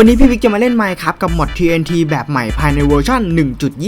วันนี้พี่วิกจะมาเล่น Minecraft กับมอด TNT แบบใหม่ภายในเวอร์ชัน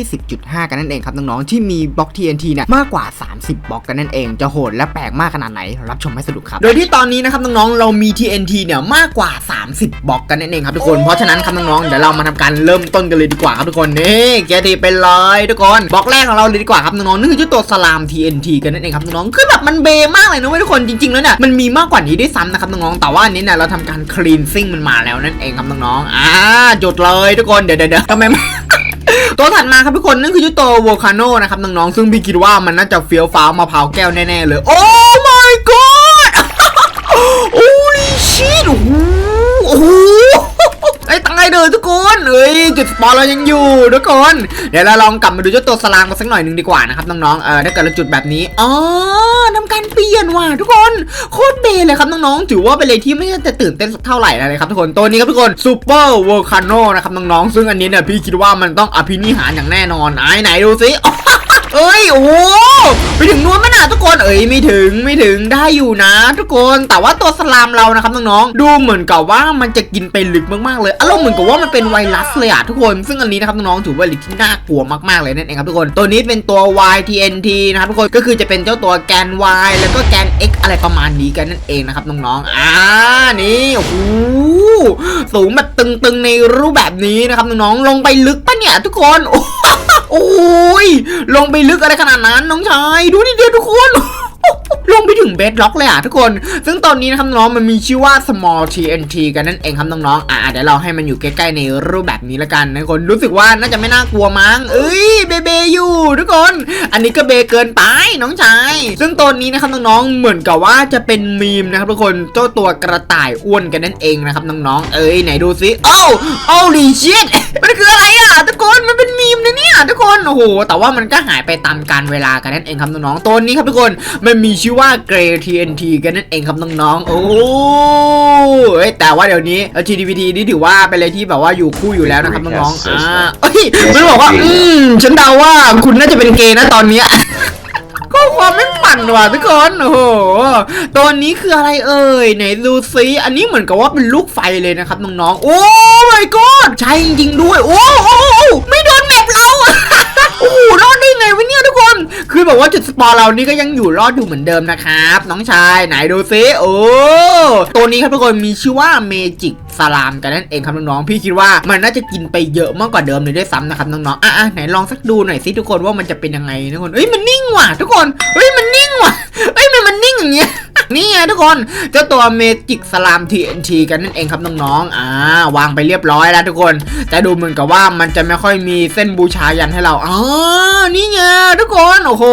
1.20.5 กันนั่นเองครับน้องๆที่มีบล็อก TNT เนี่ยมากกว่า 30บล็อกกันนั่นเองจะโหดและแปลกมากขนาดไหนรับชมให้สนุกครับ โดยที่ตอนนี้นะครับน้องๆเรามี TNT เนี่ยมากกว่า 30บล็อกกันนั่นเองครับทุกคนเพราะฉะนั้นครับน้องๆเดี๋ยวเรามาทำการเริ่มต้นกันเลยดีกว่าครับทุกคนนี่เกียร์ดีไปเลยทุกคนบล็อกแรกของเราเลยดีกว่าครับน้องๆนั่นคือเจ้าตัวสลาม TNT กันนั่นเองครับน้องๆคือแบบมันเบมากเลยนะเว้ยทุกคนจริงๆแล้วเนี่ยมันมีมากกว่านี้ด้วยซ้ำนะครับน้องๆแต่ว่าอันนี้เนี่ยเราทำการ cleansing มันมาแล้วนั่นเองครับน้องๆอ่าจุดเลยทุกคนเดี๋ยวเดี๋ยวเดะทำไมตัวถัดมาครับทุกคนนั่นคือยูโตวโวคาโนนะครับน้องๆซึ่งพี่คิดว่ามันน่าจะเฟี้ยวฟ้าวมะพร้าวแก้วแน่ๆเลย โอ้ my god โอ้ยชิโอ้โห ไอ้ตายเลยทุกคนเอ้ยจุดสปอนเรายังอยู่ทุกคน เดี๋ยวเราลองกลับมาดูเจ้าตัวสลามกันสักหน่อยหนึ่งดีกว่านะครับน้องๆ เออถ้าเกิดเราจุดแบบนี้ อ๋อทำการเปลี่ยนว่ะทุกคน โคตรเบเลยครับน้องๆ ถือว่าเป็นเลยที่ไม่จะตื่นเต้นสักเท่าไหร่เลยครับทุกคน ตัวนี้ครับทุกคนซูเปอร์วอลคานโนนะครับน้องๆ ซึ่งอันนี้เนี่ยพี่คิดว่ามันต้องอภินิหารอย่างแน่นอน ไหนไหนดูสิ เอ้ยโอ้ไปถึงนู้นไหมนะทุกคนเอ้ยไม่ถึงไม่ถึงได้อยู่นะ ทุกคนแต่ว่าตัวสลามเรานะครับน้องๆดูเหมือนกับว่ามันจะกินไปลึกมากๆเลยอารมณ์เหมือนกับว่ามันเป็นไวรัสเลยอะทุกคน ซึ่งอันนี้นะครับน้องๆถือว่าเป็นที่น่ากลัวมากๆเลยนั่นเองครับทุกคนตัวนี้เป็นตัว YTNT นะครับทุกคนก็คือจะเป็นเจ้าตัวแกน Y แล้วก็แกน X อะไรประมาณนี้กันนั่นเองนะครับน้องๆอ่านี่โอ้โหสูงแบบตึงๆในรูปแบบนี้นะครับน้องๆลงไปลึกปะเนี่ยทุกคนโอ้ โอ้ยลงไปลึกอะไรขนาดนั้นน้องชาย ดูนี่เดียวทุกคน ลงไปถึงเบสล็อกเลยอะทุกคน ซึ่งตอนนี้นะครับน้องมันมีชื่อว่า small TNT กันนั่นเองครับน้องๆอ่าเดี๋ยวเราให้มันอยู่ใกล้ๆในรูปแบบนี้ละกันนะทุกคนรู้สึกว่าน่าจะไม่น่ากลัวมั้งเอ้ยเบเบอยู่ ทุกคน อันนี้ก็เบเกินไปน้องชายซึ่งตอนนี้นะครับน้องๆเหมือนกับว่าจะเป็นมีมนะครับทุกคนเจ้าตัวกระต่ายอ้วนกันนั่นเองนะครับน้องๆเอ้ยไหนดูซิโอ้โอ้ลีชิตมันคืออะไรอะทุกคนมันเป็นมีมนะเนี่ยทุกคนโอ้โหแต่ว่ามันก็หายไปตามกาลเวลากันนั่นเองครับน้องๆตัวนี้ครับทุกคนมันมีชื่อว่า Grey TNT กันนั่นเองครับน้องๆ โอ้เอ้ยแต่ว่าเดี๋ยวนี้ LGBT นี่ถือว่าเป็นอะไรที่แบบว่าอยู่คู่อยู่แล้วนะครับน้องๆ อ่าเอ้ยมันบอกว่า อืม ฉันเดาว่าคุณน่าจะเป็นเกย์นะตอนเนี้ยข้อความไม่ปั่นว่ะทุกคนโอ้โหตัวนี้คืออะไรเอ่ยไหนดูซิอันนี้เหมือนกับว่าเป็นลูกไฟเลยนะครับน้องๆ โอ้ my god ใช่จริงๆด้วย โอ้โอ้โอ้ไม่โดนแมปเรา โอ้โหรอดได้ไงวะเนี่ยทุกคน คือแบบว่าจุดสปอร์เรานี่ก็ยังอยู่รอดอยู่เหมือนเดิมนะครับ น้องชายไหนดูซิโอ้ตัวนี้ครับทุกคนมีชื่อว่าเมจิกสลามกันนั่นเองครับน้องๆพี่คิดว่ามันน่าจะกินไปเยอะมากกว่าเดิมเลยด้วยซ้ำนะครับน้องๆอะๆไหนลองสักดูหน่อยสิทุกคนว่ามันจะเป็นยังไงทุกคนเอ้ยมันนิ่งว่ะทุกคนเฮ้ยมันนิ่งว่ะเฮ้ยมันมันนิ่งอย่างเงี้ย นี่ไงทุกคนเจ้าตัวเมจิกสลาม TNT กันนั่นเองครับน้องๆอ่าวางไปเรียบร้อยแล้วทุกคน แต่ดูเหมือนกับว่ามันจะไม่ค่อยมีเส้นบูชายันให้เราอ๋อนี่ไงทุกคนโอ้โห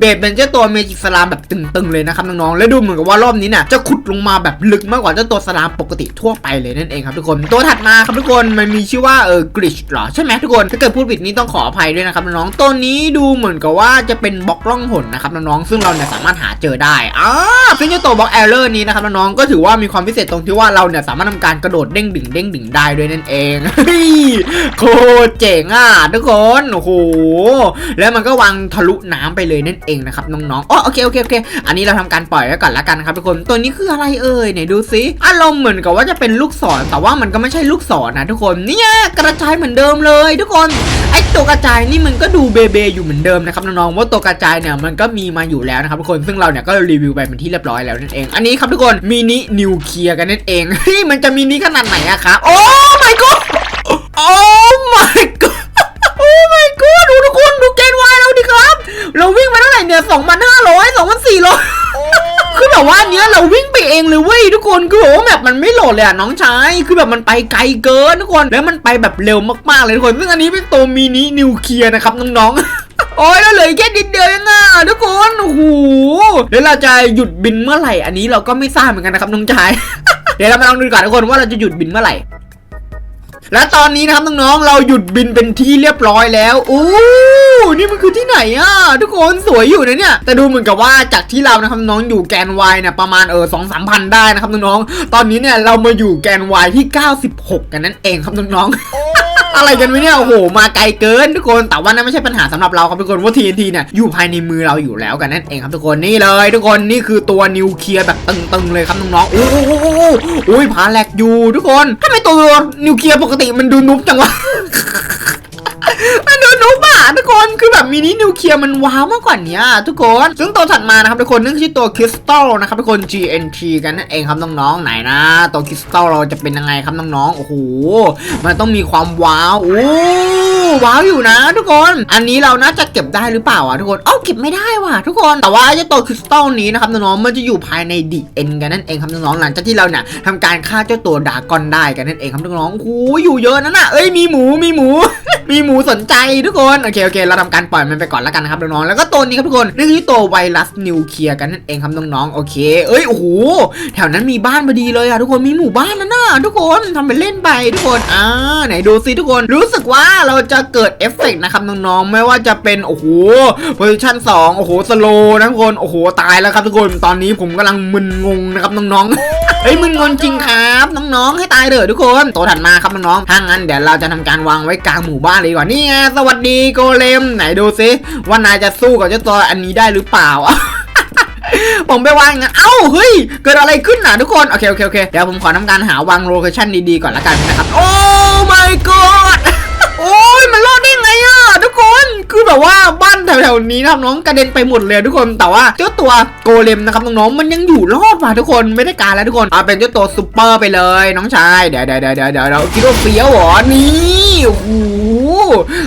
เบสเป็นเจ้าตัวเมจิกสลามแบบตึงๆเลยนะครับน้องๆแล้วดูเหมือนกับว่ารอบนี้เนี่ยจะขุดลงมาแบบลึกมากกว่าเจ้าตัวสลามปกติทั่วไปเลยนั่นเองครับทุกคนตัวถัดมาครับทุกคนมันมีชื่อว่าเออกริชหรอใช่ไหมทุกคนถ้าเกิดพูดผิดนี้ต้องขออภัยด้วยนะครับน้องๆตัวนี้ดูเหมือนกับว่าจะเป็นบล็อกล่องหนนะครับน้องๆซึ่งเราเนี่ยสามารถหาเจอได้อ่าซึ่งเจ้าตัวบล็อกแอลเลอร์นี้นะครับน้องๆก็ถือว่ามีความพิเศษตรงที่ว่าเราเนี่ยสามารถทำการกระโดดเด้งดึงเด้งดึงได้ด้วยนั่นเองโคตรเจ๋งอะทุกคนโอ้โหแล้วมันก็วางทะลุน้ำไปเลยนั่นเองนะครับน้องๆอ๋อโอเคโอเคโอเคอันนี้เราทำการปล่อยไว้ก่อนละกันครับทุกคนตัวนี้คืออะไรเอ่ยไหนดูซิอารมณ์เหมือนกับว่าจะเป็นลูกศรแต่ว่ามันก็ไม่ใช่ลูกศรนะทุกคนเนี่ยกระจายเหมือนเดิมเลย ทุกคนไอตัวกระจายนี่มันก็ดูเบเบอยู่เหมือนเดิมนะครับน้องๆว่าตัวกระจายเนี่ยมันก็มีมาอยู่แล้วนะครับทุกคนซึ่งเราเนี่ยก็รีวิวไปเป็นที่เรียบร้อยแล้วนั่นเอง อันนี้ครับทุกคนมินินิวเคลียร์กันนั่นเองเฮ้ยมันจะมินิขนาดไหนอะครับ โอ้ my god โอ้ my god โอ้ my god ดูทุกคนดูแกนวายเราดิครับ เราวิ่งมาเท่าไหร่เนี่ย2,500 2,400คือแบบว่าอันเนี้ยเราวิ่งไปเองเลยเว้ยทุกคนคือแบบว่าแบบมันไม่โหลดเลยอะน้องชายคือแบบมันไปไกลเกินทุกคนแล้วมันไปแบบเร็วมากๆเลยทุกคนซึ่งอันนี้เป็นตัวมินินิวเคลียร์นะครับน้องๆ อ้ยแล้วเหลือแค่นิดเดียวเองอะทุกคนโอ้โหแล้วเราจะหยุดบินเมื่อไหร่อันนี้เราก็ไม่ทราบเหมือนกันนะครับน้องชาย เดี๋ยวเรามาลองดูก่อนทุกคนว่าเราจะหยุดบินเมื่อไหร่และตอนนี้นะครับน้องๆเราหยุดบินเป็นที่เรียบร้อยแล้วอู้นี่มันคือที่ไหนอะทุกคนสวยอยู่นะเนี่ย แต่ดูเหมือนกับว่าจากที่เรานะครับน้องอยู่แกน Y เนี่ยประมาณเออสองสามพันได้นะครับน้องๆตอนนี้เนี่ยเรามาอยู่แกน Y ที่ 96 กันนั่นเองครับน้องๆ อะไรกันวะเนี่ยโอ้โหมาไกลเกินทุกคนแต่ว่านั่นไม่ใช่ปัญหาสำหรับเราครับทุกคนว่า TNT เนี่ยอยู่ภายในมือเราอยู่แล้วกันนั่นเองครับทุกคนนี่เลย ทุกคนนี่คือตัวนิวเคลียร์แบบตึงๆเลยครับน้องๆโอ้โหโอ้โหโอ้โหอุ้ยผาแหลกอยู่ทุกคนทำไมตัวนิวเคลียร์ปกติมันดูนุ๊บจังวะมันดูนุ๊บอะ ทุกคนคือแบบมินินิวเคลียร์มันว้าวมากกว่านี้ทุกคน ซึ่งตัวถัดมานะครับทุกคนนั่นคือตัวคริสตัลนะครับทุกคน GNT กันนั่นเองครับน้องๆไหนนะ ตัวคริสตัลเราจะเป็นยังไงครับน้องๆโอ้โหมันต้องมีความว้าวโอ้ว้าวอยู่นะ ทุกคน อันนี้เราน่าจะเก็บได้หรือเปล่าอะทุกคนเอ้าเก็บไม่ได้ว่ะทุกคนแต่ว่าไอ้ตัวคริสตัลนี้นะครับน้องๆมันจะอยู่ภายในดีเอ็นกันนั่นเองครับน้องๆหลังจากที่เราเนี่ยทำการฆ่าเจ้าตัวดากอนได้กันนั่นเองครับน้องๆโอ้โหอยู่เยอะนั่นน่ะเอ้ยมีหมูมีหมู มีหมูสนใจทุกคนโอเคโอเค เราทำการปล่อยมันไปก่อนแล้วกันนะครับน้องๆ แล้วก็ตัวนี้ครับทุกคนนี่คือตัวไวรัสนิวเคลียร์กันนั่นเองครับน้องๆ โอเค เอ้ย โอ้โห แถวนั้นมีบ้านพอดีเลยอะทุกคน มีหมู่บ้านนั่นน่ะทุกคนทำเป็นเล่นไปทุกคน อ่า ไหนดูซิทุกคน รู้สึกว่าเราจะเกิดเอฟเฟกต์นะครับน้องๆ ไม่ว่าจะเป็น โอ้โหโพซิชันสองโอ้โห สโลนะทุกคน โอ้โห ตายแล้วครับทุกคน ตอนนี้ผมกำลังมึนงงนะครับน้องๆเฮ้ยมึนงงจริงครับน้องๆให้ตายเถอะทุกคนตัวถัดมาครับน้องๆถ้างั้นเดี๋ยวเราจะทำการวางไว้กลางหมู่บ้านเลยดีกว่านี่ไงสวัสดีโกเลมไหนดูซิว่านายจะสู้กับเจ้าตัวอันนี้ได้หรือเปล่าผมไปวางงั้น เอ้า เฮ้ย เกิดอะไรขึ้นน่ะทุกคน โอเค โอเค โอเค เดี๋ยวผมขอทำการหาวางโลเคชั่นดีๆ ก่อนละกันนะครับ โอ้ my god โอ้ย มันรอดได้ไงอะทุกคน คือแบบว่าบ้านแถวๆนี้นะครับน้องกระเด็นไปหมดเลยทุกคน แต่ว่าเจ้าตัวโกเลมนะครับน้องๆ มันยังอยู่รอดว่ะทุกคน ไม่ได้การแล้วทุกคนเอาเป็นเจ้าตัวซูเปอร์ไปเลยน้องชาย เดี๋ยวเดี๋ยวเดี๋ยวเดี๋ยวเดี๋ยวเดี๋ยวคิดว่าเฟี้ยวหรอ นี่โอ้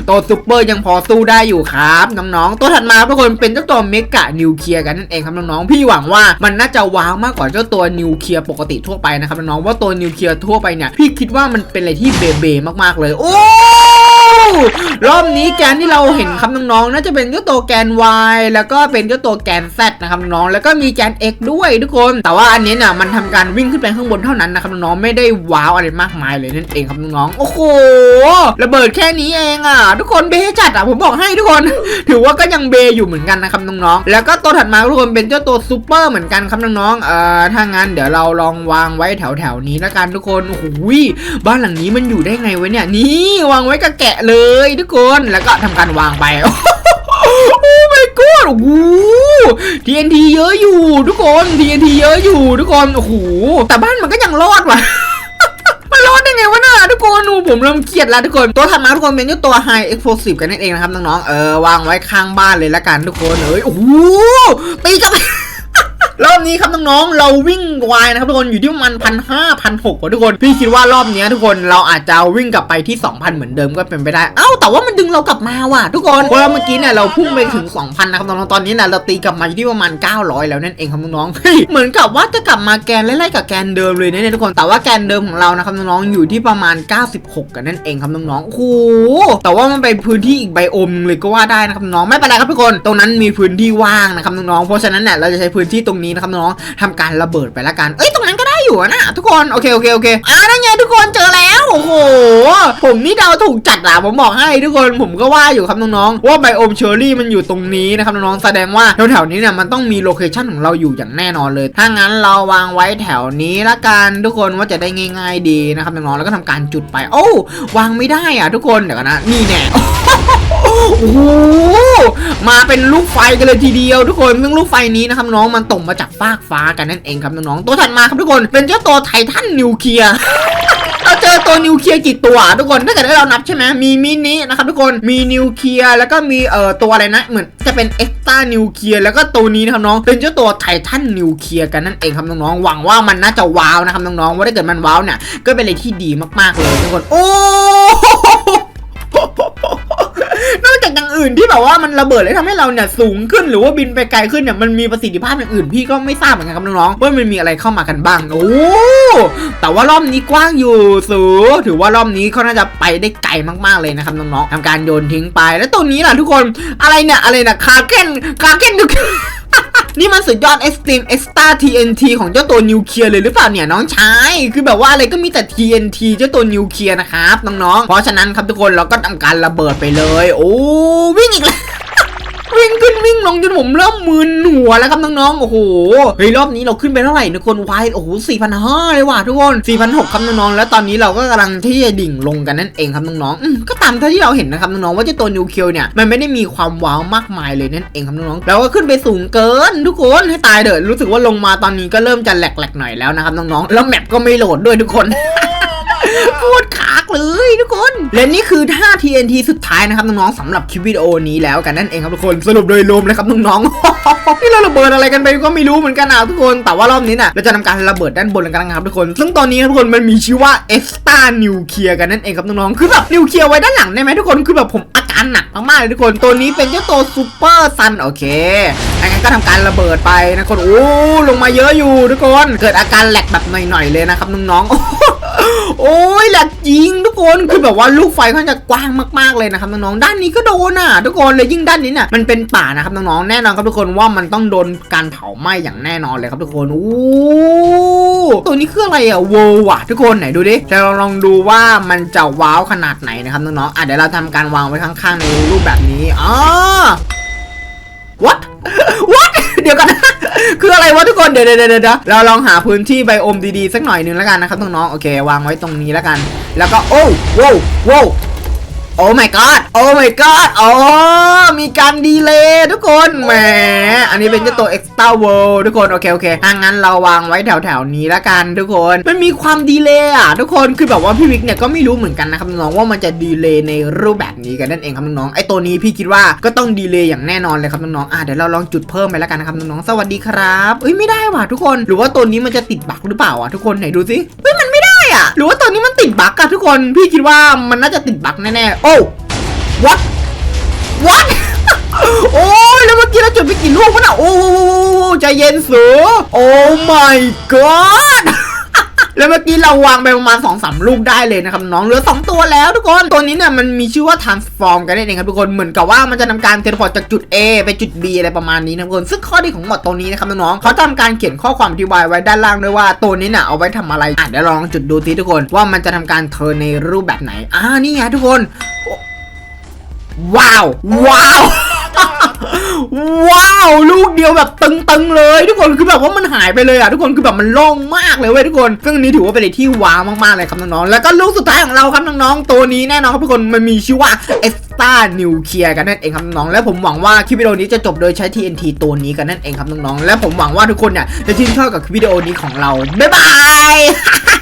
ตัวซูเปอร์ยังพอสู้ได้อยู่ครับน้องๆตัวถัดมาทุกคนเป็นเจ้าตัวเมกะนิวเคลียร์กันนั่นเองครับน้องๆพี่หวังว่ามันน่าจะว้าวมากกว่าเจ้าตัวนิวเคลียร์ปกติทั่วไปนะครับน้องๆว่าตัวนิวเคลียร์ทั่วไปเนี่ยพี่คิดว่ามันเป็นอะไรที่เบเบมากๆเลยโอ้ รอบนี้แกนที่เราเห็นครับน้องๆน่าจะเป็นเจ้าตัวแกน Y แล้วก็เป็นเจ้าตัวแกน Z นะครับน้องแล้วก็มีแกน X ด้วยทุกคน แต่ว่าอันนี้เนี่ยมันทำการวิ่งขึ้นไปข้างบนเท่านั้นนะครับน้องๆไม่ได้ว้าวอะไรมากมายเลยนั่นเองครับน้องๆโอ้โหระเบิดแค่นี้เองอะ ทุกคนเบจัดอะผมบอกให้ทุกคน ถือว่าก็ยังเบอยู่เหมือนกันนะครับน้องๆแล้วก็ตัวถัดมาทุกคนเป็นเจ้าตัวซูเปอร์เหมือนกันครับน้องๆเอ่อถ้างั้นเดี๋ยวเราลองวางไว้แถวๆนี้แล้วกันทุกคนโอ้โหบ้านหลังนี้มันอยู่ได้ไงวะเนี่ยนี่วางไว้กับแกะเลยยทุกคนแล้วก็ทำการวางไปโอ้ my god โอ้โห TNT เยอะอยู่ทุกคน TNT เยอะอยู่ทุกคน โอ้โห แต่บ้านมันก็ยังรอดว่ะ มันรอดได้ไงวะน่ะทุกคนดูผมเริ่มเครียดแล้วทุกคน ตัวถัดมาทุกคนเป็นเจ้าตัว High Explosive กันนั่นเองนะครับน้องๆ เออวางไว้ข้างบ้านเลยละกันทุกคน เอ้ย โอ้โห ตีกัน รอบนี้ครับน้องๆเราวิ่งวายนะครับทุกคนอยู่ที่ประมาณพันห้าพันหกทุกคน พี่คิดว่ารอบนี้ทุกคนเราอาจจะวิ่งกลับไปที่ 2,000 เหมือนเดิมก็เป็นไปได้ เอ้าแต่ว่ามันดึงเรากลับมาว่ะทุกคนเพราะเมื่อกี้เนี่ยเราพุ่งไปถึง 2,000 นะครับน้องๆตอนนี้เนี่ยเราตีกลับมาอยู่ที่ประมาณ 900 แล้วนั่นเองครับน้องๆเฮ้ยเหมือนกับว่าจะกลับมาแกนไล่ๆกับแกนเดิมเลยนะเนี่ยทุกคนแต่ว่าแกนเดิมของเรานะครับน้องๆอยู่ที่ประมาณ 96 กันนั่นเองครับน้องๆโอ้โหแต่ว่ามันไปพื้นที่อีกไบโอมเลยก็ว่าได้นะครับน้องๆไม่เป็นไรครับทุกคน ตรงนั้นมีพื้นที่ว่างนะครับน้องๆเพราะฉะนั้นเนี่ยเราจะใช้พื้นที่ตรงนี้นะครับน้องๆทำการระเบิดไปละกัน เอ้ยตรงนั้นก็ได้อยู่นะทุกคนโอเคโอเคโอเคอ่านั่นไงทุกคนเจอแล้วโอ้โหผมนี่เดาถูกจัดอะผมบอกให้ทุกคนผมก็ว่าอยู่ครับน้องๆว่าไบโอมเชอร์รี่มันอยู่ตรงนี้นะครับน้องๆแสดงว่าแถวๆนี้เนี่ยมันต้องมีโลเคชั่นของเราอยู่อย่างแน่นอนเลย ถ้างั้นเราวางไว้แถวนี้ละกันทุกคนว่าจะได้ง่าย ๆดีนะครับน้องๆแล้วก็ทำการจุดไปโอ้วางไม่ได้อะทุกคนเดี๋ยวก่อนนะนี่แน่โอ้โห มาเป็นลูกไฟกันเลยทีเดียว ทุกคนซึ่องลูกไฟนี้นะครับน้องมันตกมาจากฟากฟ้ากันนั่นเองครับน้องๆตัวถัดมาครับทุกคนเป็นเจ้าตัวไททันนิวเคลียร์เราเจอตัวนิวเคลียร์กี่ตัวทุกคนถ้าเกิดเรานับใช่ไหมมีมินินะครับทุกคนมีนิวเคลียร์แล้วก็มีเอ่อตัวอะไรนะเหมือนจะเป็นเอ็กซ์ต a านิวเคลียร์แล้วก็ตัวนี้นะครับน้องเป็นเจ้าตัวไททันนิวเคลียร์กันนั่นเองครับน้องๆหวังว่ามันน่าจะว้าวนะครับน้องๆว่าถ้าเกิดมันว้าวเนี่ยก็เป็นอะไรที่ดีมากๆเลยทุกคนโอ้น อื่นที่แบบว่ามันระเบิดแล้วทำให้เราเนี่ยสูงขึ้นหรือว่าบินไปไกลขึ้นเนี่ยมันมีประสิทธิภาพอย่างอื่นพี่ก็ไม่ทราบเหมือนกันครับน้องๆว่ามันมีอะไรเข้ามากันบ้างโอ้แต่ว่ารอบนี้กว้างอยู่สูถือว่ารอบนี้เขาน่าจะไปได้ไกลมากๆเลยนะครับน้องๆทำการโยนทิ้งไปแล้วตัวนี้ล่ะทุกคนอะไรเนี่ยอะไรนะคาเกนคาเกน นี่มันสุดยอด Extreme Extra TNT ของเจ้าตัวนิวเคลียร์เลยหรือเปล่าเนี่ยน้องชายคือแบบว่าอะไรก็มีแต่ TNT เจ้าตัวนิวเคลียร์นะครับน้องๆเพราะฉะนั้นครับทุกคนเราก็ทำการระเบิดไปเลย โอ้วิ่งอีกแล้ว วิ่งขึ้นวิ่งลงจนผมเริ่มมึนหนัวแล้วครับน้องๆ โอ้โห เฮ้ยรอบนี้เราขึ้นไปเท่าไหร่ทุกคนวายโอ้โหสี่พันห้าเลยว่ะทุกคนสี่พันหกครับน้องๆ แล้วตอนนี้เราก็กำลังที่จะดิ่งลงกันนั่นเองครับน้องๆก็ตามเท่าที่เราเห็นนะครับน้องๆ ว่าเจ้าตัวนิวเคียวเนี่ยมันไม่ได้มีความว้าวมากมายเลยนั่นเองครับน้องๆเราก็ขึ้นไปสูงเกินทุกคนให้ตายเถอะรู้สึกว่าลงมาตอนนี้ก็เริ่มจะแหลกๆหน่อยแล้วนะครับน้องๆ แล้วแมปก็ไม่โหลดด้วยทุกคน เลยทุกคน และนี่คือท่า TNT สุดท้ายนะครับน้องๆสำหรับคลิปวิดีโอนี้แล้วกันนั่นเองครับทุกคนสรุปโดยรวมเลยครับน้องๆที่เราระเบิดอะไรกันไปก็ไม่รู้เหมือนกันนะทุกคน แต่ว่ารอบนี้น่ะเราจะทำการระเบิดด้านบนกันนะครับทุกคน ซึ่งตอนนี้ครับทุกคนมันมีชื่อว่า e x t a New c l e a r กันนั่นเองครับน้องๆคือแบบนิวเคลียร์ไว้ด้านหลังได้ไหมทุกคนคือแบบผมอาการหนักมากๆเลยทุกคนตัวนี้เป็นเจ้าตัวซูเปอร์ซันโอเคงั้นก็ทำการระเบิดไปนะคนโอ้ลงมาเยอะอยู่ทุกคน เกิดอาการแหลกแบบหน่อยๆเลยนะครับน้องๆ โอ้ยแหลกจริงทุกคนคือแบบว่าลูกไฟเขาจะกว้างมากๆเลยนะครับน้องๆด้านนี้ก็โดนอะ ทุกคนเลยยิ่งด้านนี้เนี่ยมันเป็นป่านะครับน้องๆแน่นอนครับทุกคนว่ามันต้องโดนการเผาไหม้อย่างแน่นอนเลยครับทุกคนโอ้ตัวนี้คืออะไรอะโวว่ะทุกคนไหนดูดิจะลองดูว่ามันจะว้าวขนาดไหนนะครับน้องๆอะเดี๋ยวเราทำการวางไว้ข้างๆในรูปแบบนี้อ๋อ what what เดี๋ยวกันนะ คืออะไรวะทุกคนเดี๋ยวเดี๋ยวเดี๋ยวเดี๋ยวเราลองหาพื้นที่ไบโอมดีๆสักหน่อยหนึงแล้วกันนะครับน้องๆโอเควางไว้ตรงนี้แล้วกัน แล้วก็โอ้โว้โว้ โอ้ my god โอ้ my god อ๋อ มีการดีเลย์ทุกคน แหม อันนี้เป็นเจ้าตัว extra world ทุกคน โอเค โอเคถ้างั้นเราวางไว้แถวๆนี้แล้วกันทุกคน มันมีความดีเลย์อะทุกคน คือแบบว่าพี่วิกเนี่ยก็ไม่รู้เหมือนกันนะครับน้องๆว่ามันจะดีเลย์ในรูปแบบนี้กันนั่นเองครับน้องๆไอตัวนี้พี่คิดว่าก็ต้องดีเลย์อย่างแน่นอนเลยครับน้องๆอะเดี๋ยวเราลองจุดเพิ่มไปแล้วกันนะครับน้องๆสวัสดีครับเอ้ยไม่ได้ว่ะทุกคน หรือว่าตัวนี้มันจะติดบั๊กหรือเปล่าอะทุกคนไหนดูสิเฮ้ยมันไม่ได้ อะ หรือว่าตอนนี้มันติดบั๊กอะทุกคน พี่คิดว่ามันน่าจะติดบั๊กแน่ๆ โอ้ what what โอ้ยแล้วเมื่อกี้เราจุดไปกี่ลูกวะน่ะโอ้ใจเย็นสูโอ้ my god แล้วเมื่อกี้เราวางไปประมาณ2อสลูกได้เลยนะครับน้องเหลือ 2 ตัวแล้วทุกคนตัวนี้เนี่ยมันมีชื่อว่า transform กันนั่นเองครับทุกคนเหมือนกับว่ามันจะทำการเทเลพอร์ตจากจุด A ไปจุด B อะไรประมาณนี้นะทุกคนซึ่งข้อดีของหมดตัวนี้นะครับน้องเขาทำการเขียนข้อความอธิบายไว้ด้านล่างด้วยว่าตัวนี้เนี่ยเอาไว้ทำอะไรอะเดี๋ยวลองจุดดูทีทุกคนว่ามันจะทำการเทินในรูปแบบไหนอ่านี่ไงทุกคน ว้าวว้าว ยวแบบตึงๆเลย ทุกคนคือแบบว่ามันหายไปเลยอะทุกคนคือแบบมันโล่งมากเลยเว้ยทุกคนซึ่งอันนี้ถือว่าเป็นอะไรที่ว้าวมากๆเลยครับน้องๆแล้วก็ลูกสุดท้ายของเราครับน้องๆตัวนี้แน่นอนครับทุกคนมันมีชื่อว่า e s t a New c l e a r กันนั่นเองครับน้องๆและผมหวังว่าคลิปวิดีโอนี้จะจบโดยใช้ TNT ตัวนี้กันนั่นเองครับน้องๆและผมหวังว่าทุกคนเนี่ยจะชื่นชอบกับคลิปวิดีโอนี้ของเราบ๊ายบาย